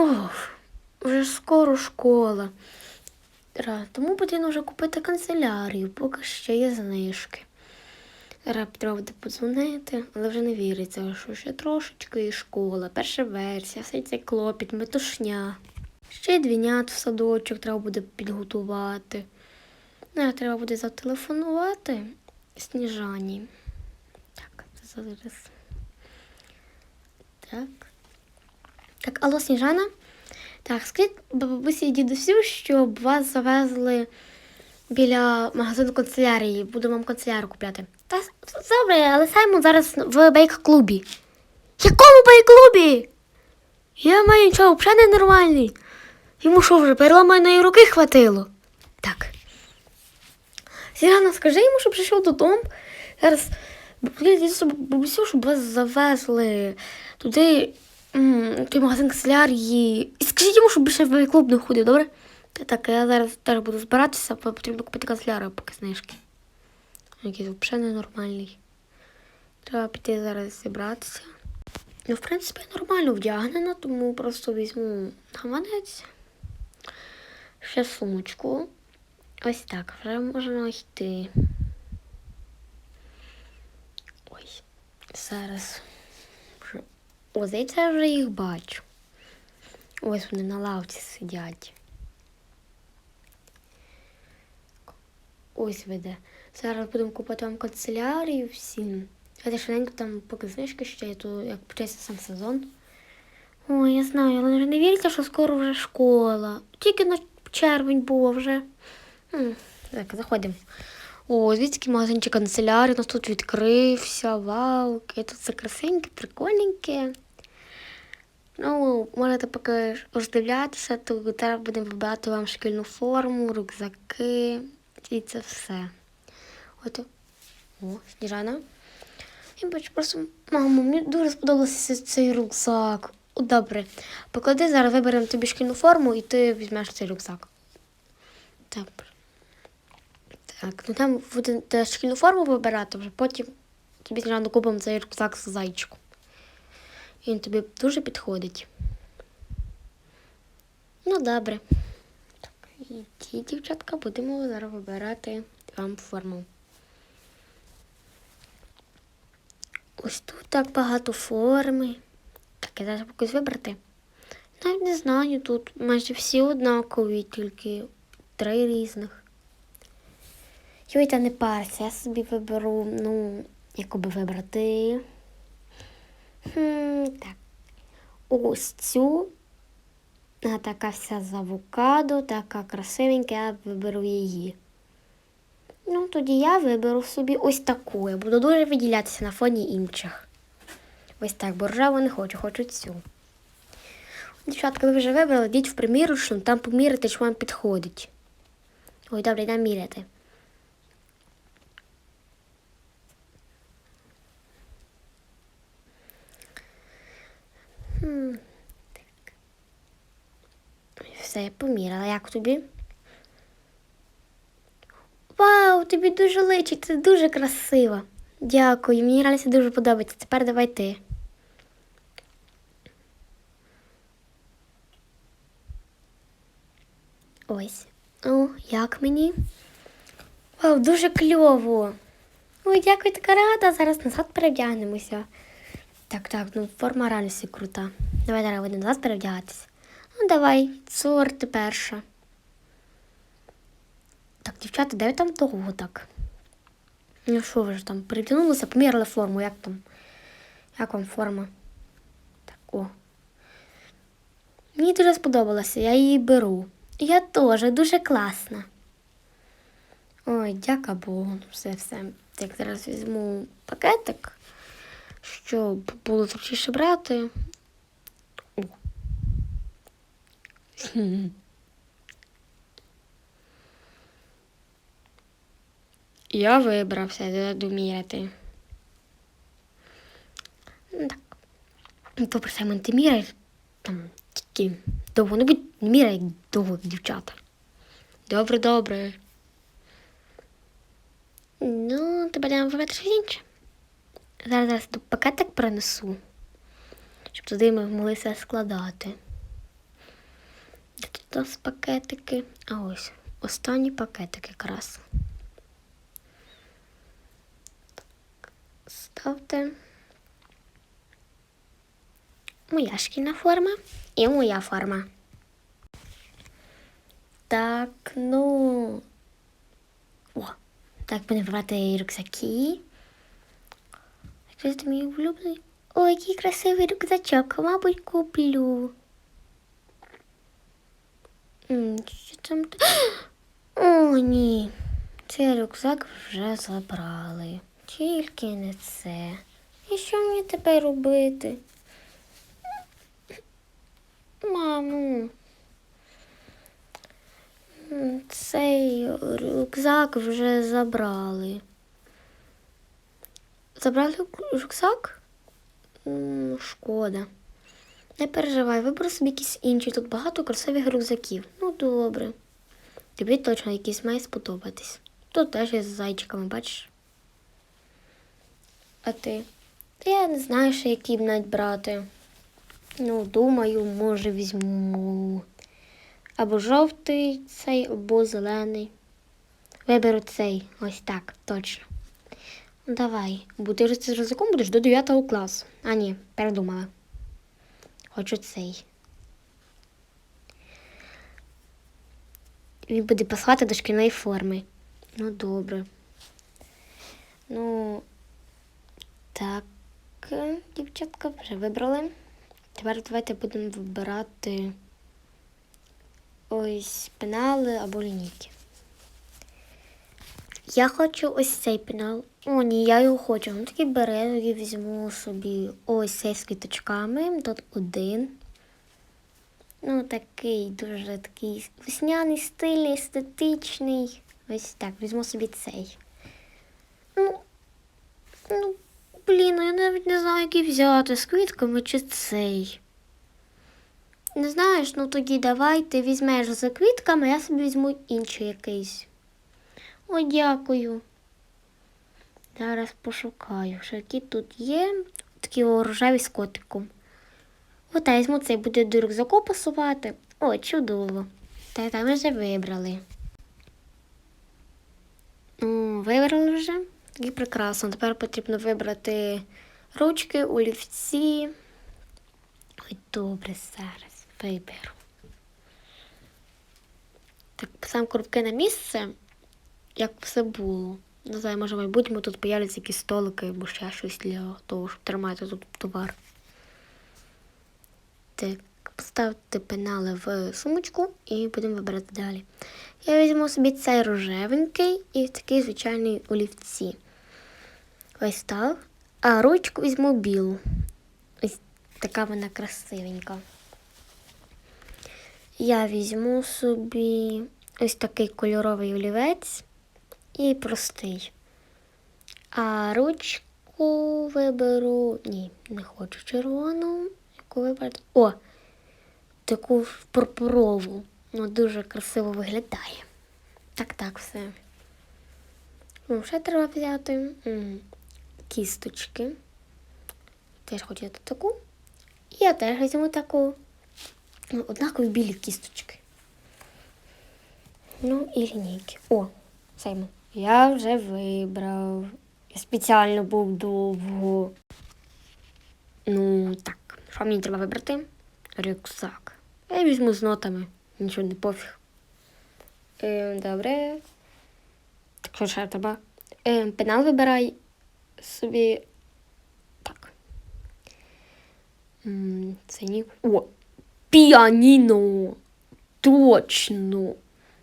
Ох, вже скоро школа. Тому потрібно вже купити канцелярію, поки ще є знижки. Зараз треба буде подзвонити, але вже не віриться, що ще трошечки і школа, перша версія, все це клопіт, метушня. Ще й двінят в садочок треба буде підготувати. Ну, треба буде зателефонувати Сніжані. Так, зараз. Так. Так, алло, Сніжана? Так, скажіть бабусі і дідусю, щоб вас завезли біля магазину канцелярії. Буду вам канцелярію купляти. Та добре, але Саймон зараз в бейк-клубі. Якому бейк-клубі? Я маю нічого, взагалі ненормальний. Йому що вже переламаної руки хватило? Так. Сірана, скажи йому, щоб прийшов додому. Зараз бабусю, щоб вас завезли туди, той магазин канцелярії. І скажіть йому, щоб більше в клуб не ходив, добре? Так, я зараз теж буду збиратися, потрібно купити канцелярію, поки знижки. Якийсь взагалі ненормальний. Треба піти зараз зібратися. Ну, в принципі, нормально вдягнена, тому просто візьму гаманець. Ще сумочку. Ось так, вже можна йти. Ой, зараз. О, здається, я вже їх бачу. Ось вони на лавці сидять. Ось веде. Зараз будемо купувати вам канцелярію всім. Хоча швиденько там поки знижки ще то як почався сам сезон. Ой, я знаю, але не вірите, що скоро вже школа. Тільки на червень було вже. Так, заходимо. О, звідки магазинчик канцелярії у нас тут відкрився. Вау, яке тут все красивеньке, прикольненьке. Ну, можете поки роздивлятися, то зараз будемо вибирати вам шкільну форму, рюкзаки і це все. От. О, Сніжана. Я бачу просто, мамо, мені дуже сподобався цей рюкзак. О, Добре, поклади, зараз виберемо тобі шкільну форму і ти візьмеш цей рюкзак. Добре. Так, ну там будете шкільну форму вибирати, вже потім тобі рано купимо цей рюкзак з зайчиком. Він тобі дуже підходить. Ну, добре. Так, і ті дівчатка будемо зараз вибирати вам форму. Ось тут так багато форми. Так, я зараз якусь вибрати. Навіть не знаю, тут майже всі однакові, тільки три різних. Йой, та не парся, я собі виберу, ну, яку би вибрати. Хм, так. Ось цю. А, така вся з авокадо, така красивенька, я виберу її. Ну, тоді я виберу собі ось таку. Я буду дуже виділятися на фоні інших. Ось так, бо ржаву не хочу, хочу цю. Дівчатка, ви вже вибрали, йдіть в примірочну, там поміряти, що вам підходить. Ой, добре, йдемо міряти. Все, поміряла. Як тобі? Вау, тобі дуже личить, ти дуже красива. Дякую, мені це дуже подобається. Тепер давай ти. Ось. О, як мені? Вау, дуже кльово. Ой, дякую, така рада. Зараз назад перевдягнемося. Так, так, ну форма реально крута. Давай зараз будемо назад перевдягатися. Ну, давай, Цур, перша. Так, дівчата, де там довго так? Ну що ви ж там перевдягнулися, поміряли форму, як там? Як вам форма? Так, о. Мені дуже сподобалося, я її беру. Я теж дуже класна. Ой, дяка Богу, ну все, все. Так, зараз візьму пакетик, щоб було зручніше брати. О. Я вибрався, доміряти. Ну, Так. Ну, Добре, Саймон, ти міряєш там тільки довго. Ну, будь міряй як довго, дівчата. Добре, добре. Ну, ти будемо вибрати щось інше. Зараз зараз пакетик принесу, щоб туди ми могли все складати. Тут у нас пакетики? А ось останній пакетик якраз. Так, ставте. Моя шкільна форма і моя форма. Так, ну. О, так будемо брати рюкзаки. Який це мій улюблений? Ой, який красивий рюкзачок, мабуть, куплю. Що там? О, ні. Цей рюкзак вже забрали. Тільки не це. І що мені тепер робити? Мамо. Цей рюкзак вже забрали. Забрали рюкзак? Шкода. Не переживай, виберу собі якийсь інший. Тут багато красивих рюкзаків. Ну, добре. Тобі точно якийсь має сподобатись. Тут теж є з зайчиками, бачиш? А ти? Та я не знаю, ще який б навіть брати. Ну, думаю, може візьму. Або жовтий цей, або зелений. Виберу цей. Ось так, точно. Давай, бо ти ж з рюкзаком будеш до 9 класу. А ні, передумала. Хочу цей. Він буде пасувати до шкільної форми. Ну, добре. Ну, так, дівчатка, вже вибрали. Тепер давайте будемо вибирати ось пенали або лінійки. Я хочу ось цей пенал. О, ні, я його хочу. Ну такий березовий візьму собі ось цей з квіточками. Тут один. Ну, такий дуже такий весняний, стильний, естетичний. Ось так, візьму собі цей. Ну, ну, блін, ну я навіть не знаю, який взяти з квітками чи цей. Не знаєш, ну тоді давай ти візьмеш за квітками, а я собі візьму інший якийсь. О, дякую. Зараз пошукаю, що які тут є. Такі рожеві з котиком. От, я візьму цей буде до рюкзаку пасувати. О, чудово. Та там ми вже вибрали. О, вибрали вже. Тоді прекрасно. Тепер потрібно вибрати ручки, олівці. Ой, добре, зараз виберу. Так, сам коробки на місце, як все було. Не знаю, може в майбутньому тут появляться якісь столики або ще щось для того, щоб тримати тут товар. Так, поставте пенали в сумочку і будемо вибирати далі. Я візьму собі цей рожевенький і такий звичайний олівці. Ось так. А ручку візьму білу. Ось така вона красивенька. Я візьму собі ось такий кольоровий олівець і простий. А ручку виберу. Ні, не хочу червону. Яку вибрати? О! Таку пурпурову. Ну, дуже красиво виглядає. Так, так, все. Ну, ще треба взяти м, кісточки. Теж хочу таку. Я теж візьму таку. Ну, однакові білі кісточки. Ну і лінійки. О, Сеймон. Я вже вибрав. Я спеціально був довго. Ну, так. Що мені треба вибрати? Рюкзак. Я візьму з нотами. Нічого не пофіг. Е, добре. Так що ще треба? Е, пенал вибирай собі. Так. Це ні. О! Піаніно! Точно!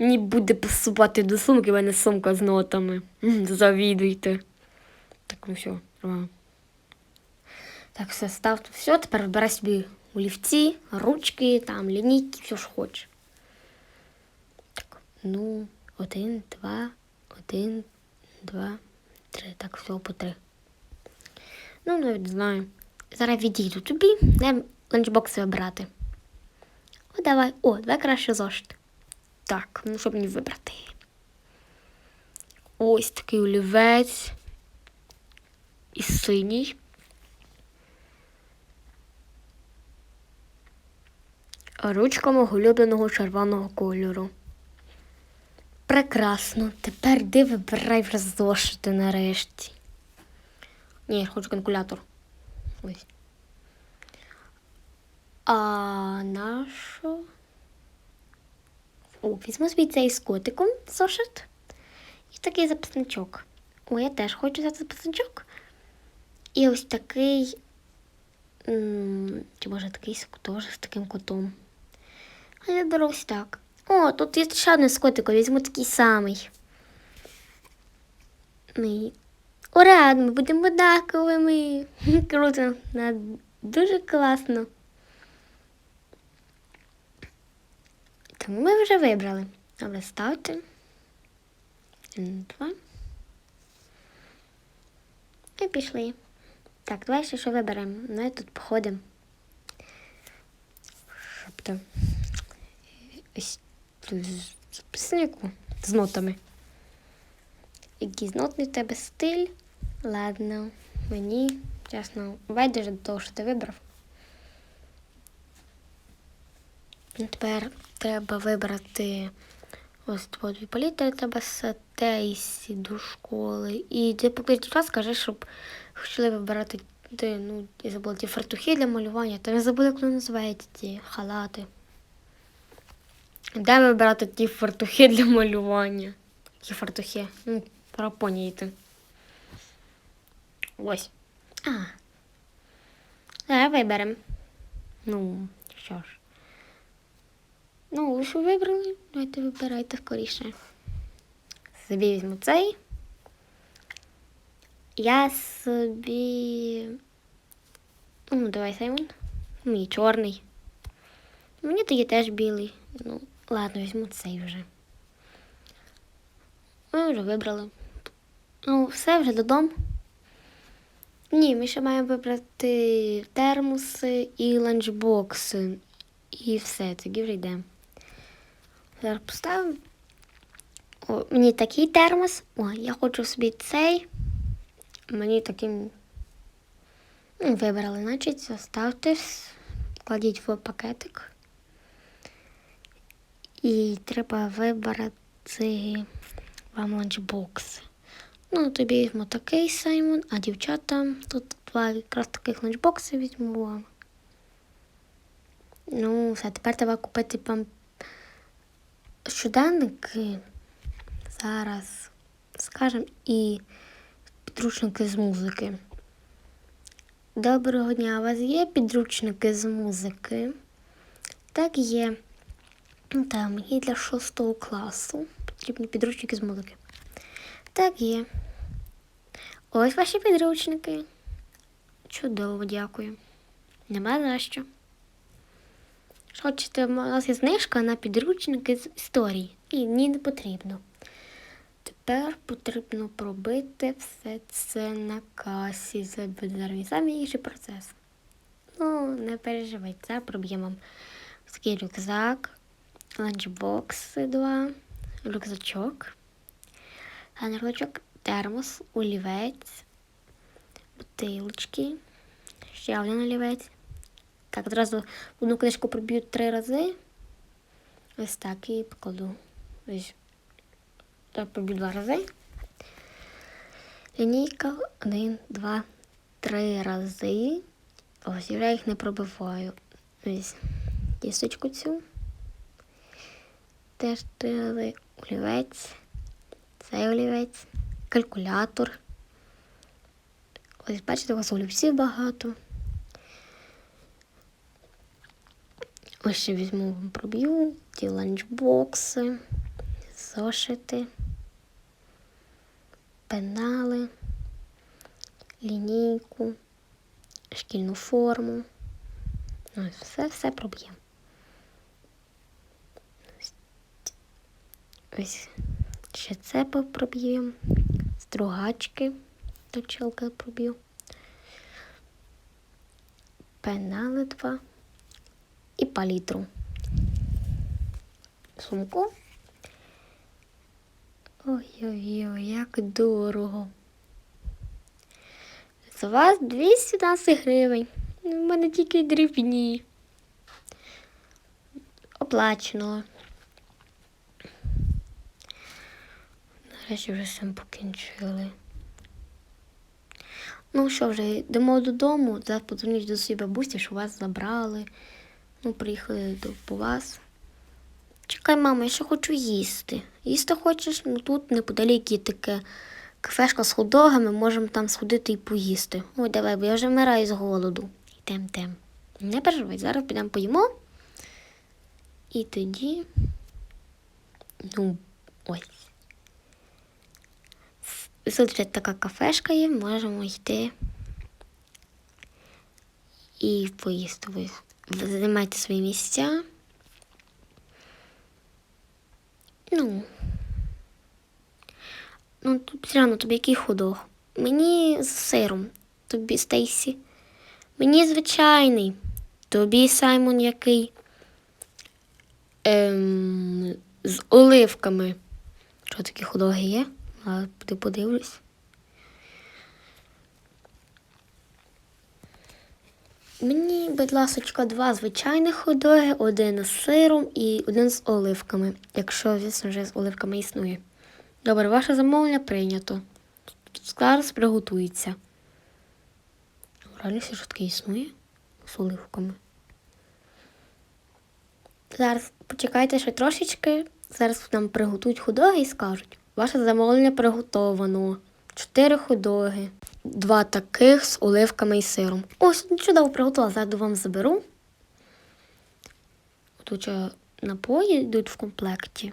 Мені буде пасувати до сумки, в мене сумка з нотами. Завідуйте. Так, ну все, нормально. Так, все, став все, тепер вибирай собі олівці, ручки, там, лінійки, все що хочеш. Так, ну, один, два, один, два, три. Так, все по три. Ну, навіть знаю. Зараз відійду тобі, де ланчбокси вибирати. О, давай. О, давай краще зошити. Так, ну що мені вибрати? Ось такий олівець. І синій. Ручка мого улюбленого червоного кольору. Прекрасно. Тепер йди вибирай вже зошити нарешті. Ні, я хочу калькулятор. Ось. А на що? О, візьму свій цей з котиком зошит. І такий записничок. О, я теж хочу взяти записничок. І ось такий. Чи може такий теж з таким котом. А я беру ось так. О, тут є ще один з котиком, візьму такий самий. Ми. Ура! Ми будемо однаковими. Круто. Дуже класно. Ми вже вибрали. Добре, ставте. Два. І пішли. Так, давай ще що виберемо. Ми тут походимо. Щоб там. Ось записнику з нотами. Якийсь нотний в тебе стиль. Ладно, мені, чесно, байдуже до того, що ти вибрав. Ну, Тепер треба вибрати ось дві палітри, треба сете до школи. І ти покличеш час, скажи, щоб хотіли вибирати ти, ну, я забула ті фартухи для малювання. Та я забула, як вони називаються ті халати. Де вибирати ті фартухи для малювання? Які фартухи? Ну, пора поняти. Ось. А. Давай виберемо. Ну, що ж. Ну, ви що вибрали? Давайте вибирайте скоріше. Собі візьму цей. Я собі. Ну, давай, Саймон. Мій чорний. Мені тоді теж білий. Ну, ладно, візьму цей вже. Ми вже вибрали. Ну, все вже додому. Ні, ми ще маємо вибрати термоси і ланчбокси. І все, тоді вже йдемо. Зараз поставимо. О, мені такий термос. О, я хочу собі цей. Мені таким ну, вибрали, значить, ставте, кладіть в пакетик. І треба вибрати вам ланчбокс. Ну, тобі візьму такий Саймон, а дівчата тут два якраз таких ланчбокси візьму. Ну, все, тепер треба купити вам щоденники. Зараз скажемо і підручники з музики. Доброго дня, у вас є підручники з музики? Так є. Там є для шостого класу. Потрібні підручники з музики. Так є. Ось ваші підручники. Чудово, дякую. Нема за що. Хочете, у нас є знижка на підручники з історії. І ні, не потрібно. Тепер потрібно пробити все це на касі. Це буде зараз інший процес. Ну, не переживайте, це проб'ємо такий рюкзак, ланчбокси два, рюкзачок, рюкзачок, термос, олівець, бутилочки, ще один олівець. Так, одразу одну книжку проб'ю три рази. Ось так і покладу. Ось. Так, проб'ю два рази. Лінійка один, два, три рази. Ось, я їх не пробиваю. Ось кісточку цю. Теж три рази. Олівець. Цей олівець. Калькулятор. Ось, бачите, у вас олівців багато. Ось ще візьму проб'ю, ті ланчбокси, зошити, пенали, лінійку, шкільну форму. Ось все, все проб'ємо. Ось, ще це проб'ємо, стругачки, точилка проб'ю, пенали два і палітру. Сумку. Ой-ой-ой, як дорого. З вас 217 гривень. У мене тільки дрібні. оплачено. Нарешті вже всім покінчили. Ну що вже, йдемо додому. Зараз подзвоніть до своєї бабусі, що вас забрали. Ну, приїхали до, по вас. Чекай, мама, я ще хочу їсти. Їсти хочеш? Ну тут неподалік є таке кафешка з хот-догами, можемо там сходити і поїсти. Ой, давай, бо я вже вмираю з голоду. Йдем, йдем. Не переживай, зараз підемо поїмо. І тоді. Ну, ось. Тут така кафешка є, можемо йти і поїсти. Займайте свої місця. Ну. Ну, тут Прямо тобі який ходох? Мені з сиром, тобі Стейсі. Мені звичайний. Тобі Саймон який? Ем, з оливками. Що такі ходоги є? А подивлюсь. Мені, будь ласочка, два звичайних ходоги, один з сиром і один з оливками, якщо, звісно, вже з оливками існує. Добре, ваше замовлення прийнято. Зараз приготується. Реально, що таке існує з оливками. Зараз почекайте ще трошечки. Зараз нам приготують худоги і скажуть. Ваше замовлення приготовано. Чотири худоги. Два таких з оливками і сиром. Ось, чудово приготувала, зараз вам заберу. Тут напої йдуть в комплекті.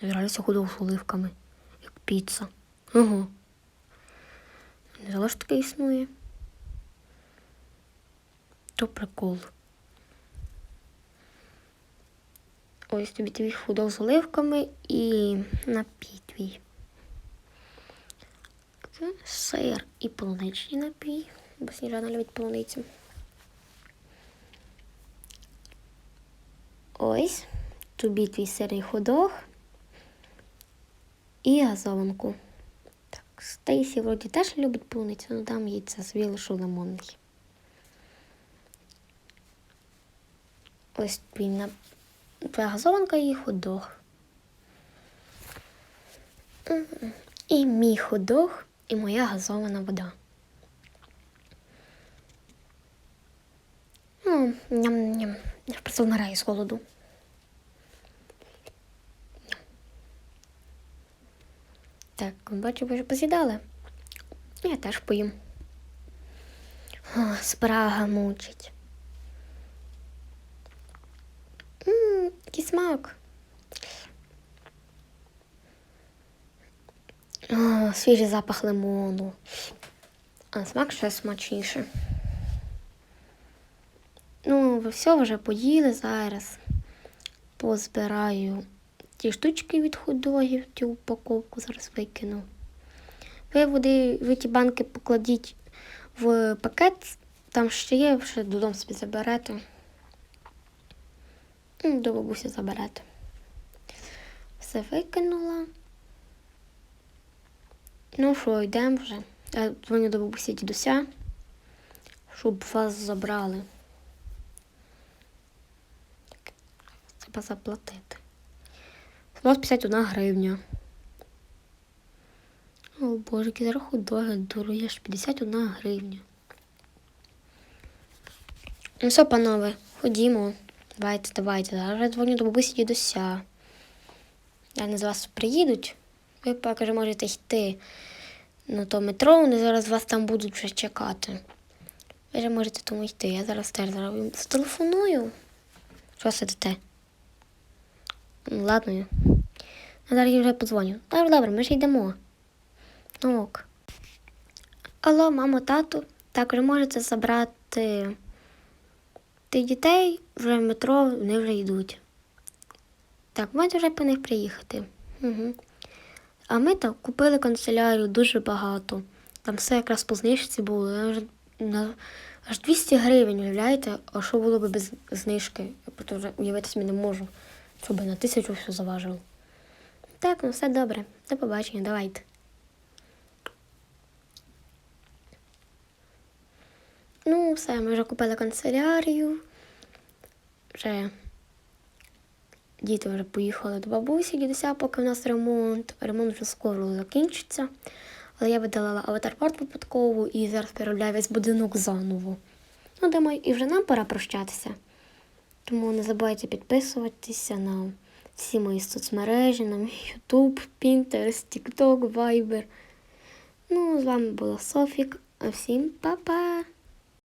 Реально худого з оливками, як піца. Ого. Не знала, що таке існує. То прикол. Ось тобі твій худов з оливками і напій твій. Сир і полуничний напій, бо Сніжана любить полуницю. Ось тобі твій сирий ходох і газованку. Так, Стейсі вроді теж любить полуницю, але там їй це свій лимонний. Ось твій на твоя газованка і ходох. І мій ходох, і моя газована вода. Ну, ням-ням. Я просто вмираю з голоду. Так, бачу, ви вже посідали. Я теж поїм. О, спрага мучить. Ммм, який смак. О, свіжий запах лимону. А смак ще смачніше. Ну, все вже поїли зараз. Позбираю ті штучки від худогів, цю упаковку зараз викину. Ви води, ви ті банки покладіть в пакет, там ще є, ще додому собі заберете. До бабусі заберете. Все викинула. Ну що, йдемо вже. Я дзвоню до бабусі дідуся, щоб вас забрали. Треба заплатити. 151 гривня. О боже, який зараз худоги дорогі, аж 51 гривня. Ну все, панове, ходімо. Давайте, давайте. Зараз я дзвоню до бабусі дідуся. Вони з вас приїдуть. Ви поки можете йти на то метро, вони зараз вас там будуть вже чекати. Ви вже можете тому йти. Я зараз теж зараз зателефоную. Що сидите? Ну, ладно. я. Зараз я вже подзвоню. Добре, добре, ми ж йдемо. Ну ок. Алло, мамо, тату, також можете забрати тих дітей вже в метро, вони вже йдуть. Так, можете вже по них приїхати. Угу. А ми так купили канцелярію дуже багато. Там все якраз по знижці було. Аж, аж 200 гривень, уявляєте? А що було б без знижки? Я уявити собі не можу, щоб на тисячу все заважило. Так, ну все добре. До побачення, давайте. Ну, все, ми вже купили канцелярію. Вже діти вже поїхали до бабусі, дідуся, поки у нас ремонт. Ремонт вже скоро закінчиться. Але я видалила аватар-парт випадково і зараз переробляю весь будинок заново. Ну, думаю, і вже нам пора прощатися. Тому не забувайте підписуватися на всі мої соцмережі, на мій YouTube, Pinterest, TikTok, Viber. Ну, з вами була Софік. А всім па-па!